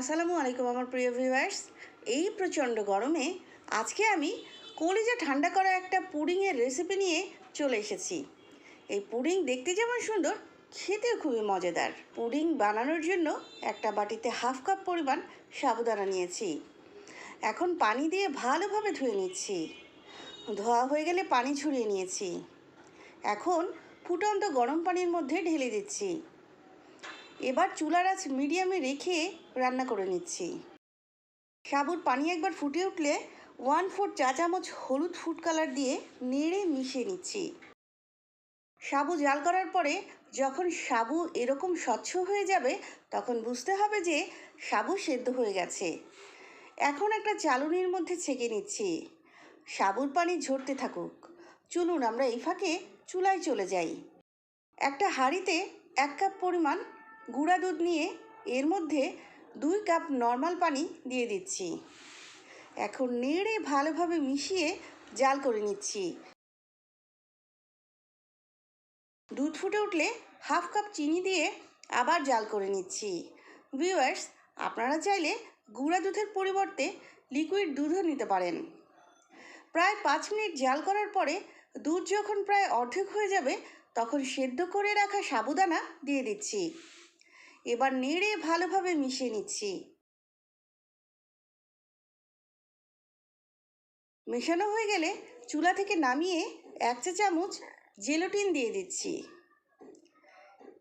আসসালামু আলাইকুম আমার প্রিয় ভিউয়ার্স এই প্রচণ্ড গরমে আজকে আমি কলিজা ঠান্ডা করা একটা পুডিংয়ের রেসিপি নিয়ে চলে এসেছি। এই পুডিং দেখতে যেমন সুন্দর, খেতেও খুবই মজাদার। পুডিং বানানোর জন্য একটা বাটিতে হাফ কাপ পরিমাণ সাবুদানা নিয়েছি। এখন পানি দিয়ে ভালোভাবে ধুয়ে নিচ্ছি। ধোয়া হয়ে গেলে পানি ছড়িয়ে নিয়েছি। এখন ফুটন্ত গরম পানির মধ্যে ঢেলে দিচ্ছি। এবার চুলার আঁচ মিডিয়ামে রেখে রান্না করে নিচ্ছি। সাবুর পানি একবার ফুটে উঠলে ওয়ান ফোর চা চামচ হলুদ ফুড কালার দিয়ে নেড়ে মিশিয়ে নিচ্ছি। সাবু জাল করার পরে যখন সাবু এরকম স্বচ্ছ হয়ে যাবে, তখন বুঝতে হবে যে সাবু সেদ্ধ হয়ে গেছে। এখন একটা চালুনির মধ্যে ছেঁকে নিচ্ছি। সাবুর পানি ঝরতে থাকুক। চলুন আমরা এই ফাঁকে চুলায় চলে যাই। একটা হাঁড়িতে এক কাপ পরিমাণ গুঁড়া দুধ নিয়ে এর মধ্যে দুই কাপ নর্মাল পানি দিয়ে দিচ্ছি। এখন নেড়ে ভালোভাবে মিশিয়ে জাল করে নিচ্ছি। দুধ ফুটে উঠলে হাফ কাপ চিনি দিয়ে আবার জাল করে নিচ্ছি। ভিউয়ার্স, আপনারা চাইলে গুঁড়া দুধের পরিবর্তে লিকুইড দুধও নিতে পারেন। প্রায় পাঁচ মিনিট জাল করার পরে দুধ যখন প্রায় অর্ধেক হয়ে যাবে, তখন সেদ্ধ করে রাখা সাবুদানা দিয়ে দিচ্ছি। এবার নেড়ে ভালোভাবে মিশিয়ে নিচ্ছি। মেশানো হয়ে গেলে চুলা থেকে নামিয়ে এক চা চামচ জেলোটিন দিয়ে দিচ্ছি।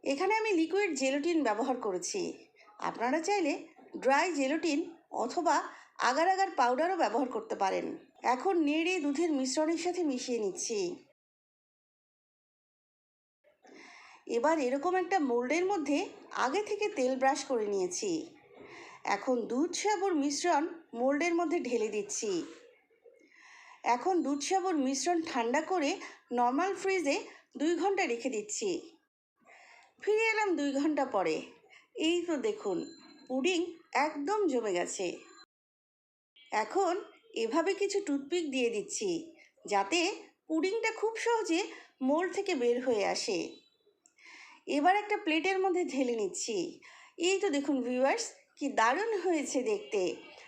এখানে আমি লিকুইড জেলোটিন ব্যবহার করেছি। আপনারা চাইলে ড্রাই জেলোটিন অথবা আগার আগার পাউডারও ব্যবহার করতে পারেন। এখন নেড়ে দুধের মিশ্রণের সাথে মিশিয়ে নিচ্ছি। এবার এরকম একটা মোল্ডের মধ্যে আগে থেকে তেল ব্রাশ করে নিয়েছি। এখন দুধ সাবুর মিশ্রণ মোল্ডের মধ্যে ঢেলে দিচ্ছি। এখন দুধ সাবুর মিশ্রণ ঠান্ডা করে নর্মাল ফ্রিজে দুই ঘণ্টা রেখে দিচ্ছি। ফিরে এলাম দুই ঘণ্টা পরে। এই তো দেখুন, পুডিং একদম জমে গেছে। এখন এভাবে কিছু টুথপিক দিয়ে দিচ্ছি, যাতে পুডিংটা খুব সহজে মোল্ড থেকে বের হয়ে আসে। এবার একটা প্লেটের মধ্যে ঢেলে নিচ্ছি। এই তো দেখুন ভিউয়ার্স কি দারুণ হয়েছে দেখতে।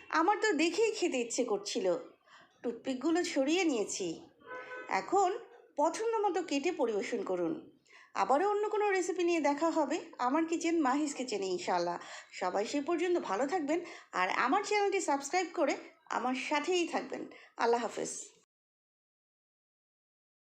আমার তো দেখেই খেতে ইচ্ছে করছিল। টুথপিকগুলো ছড়িয়ে নিয়েছি। এখন পছন্দ মতো কেটে পরিবেশন করুন। আবারও অন্য কোনো রেসিপি নিয়ে দেখা হবে। আমার কিচেন মাহিস কিচেনে ইনশাল্লাহ সবাই সে পর্যন্ত ভালো থাকবেন আর আমার চ্যানেলটি সাবস্ক্রাইব করে আমার সাথেই থাকবেন। আল্লাহ হাফেজ।